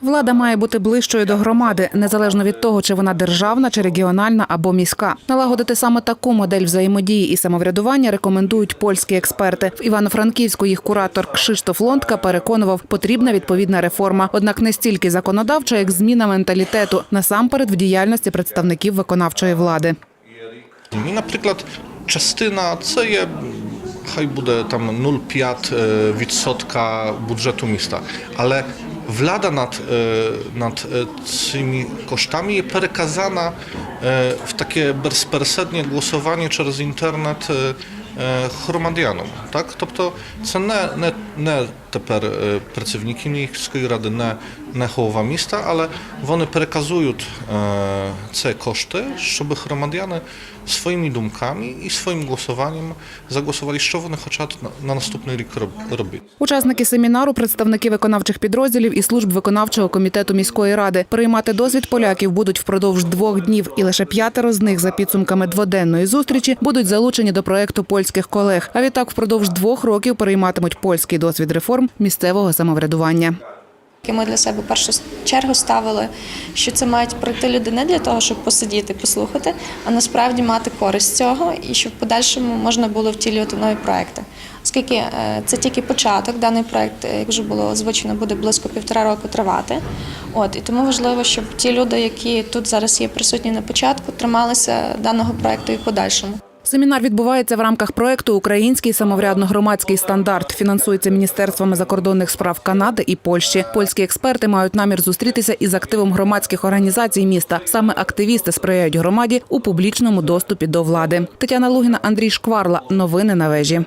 Влада має бути ближчою до громади, незалежно від того, чи вона державна, чи регіональна або міська. Налагодити саме таку модель взаємодії і самоврядування рекомендують польські експерти. В Івано-Франківську їх куратор Кшиштоф Лондка переконував, потрібна відповідна реформа, однак не стільки законодавча, як зміна менталітету, насамперед в діяльності представників виконавчої влади. Наприклад, частина це є. Хай буде там 0,5% budżetu miasta, ale влада над, е, над е, цими коштами є переказана е, в таке безпосереднє голосування через інтернет е, е, громадянам. Так? Тобто це не, не, не тепер е, працівники міської ради, не, не голова міста, але вони переказують е, ці кошти, щоб громадяни своїми думками і своїм голосуванням загłosowali, що вони хочуть на, на наступний рік роб- робити. Учасники семінару, представники виконавчих підрозділів і служб виконавчого комітету міської ради приймати досвід поляків будуть впродовж двох днів, і лише п'ятеро з них за підсумками дводенної зустрічі будуть залучені до проекту польських колег. А відтак впродовж двох років перейматимуть польський досвід реформ місцевого самоврядування. Ми для себе першу чергу ставили, що це мають пройти люди не для того, щоб посидіти, послухати, а насправді мати користь цього і щоб в подальшому можна було втілювати нові проекти. Оскільки е, це тільки початок, даний проект, е, як вже було озвучено, буде близько півтора року тривати. От і тому важливо, щоб ті люди, які тут зараз є присутні на початку, трималися даного проекту і в подальшому. Семінар відбувається в рамках проекту Український самоврядно-громадський стандарт. Фінансується міністерствами закордонних справ Канади і Польщі. Польські експерти мають намір зустрітися із активом громадських організацій міста. Саме активісти сприяють громаді у публічному доступі до влади. Тетяна Лугіна, Андрій Шкварла. Новини на вежі.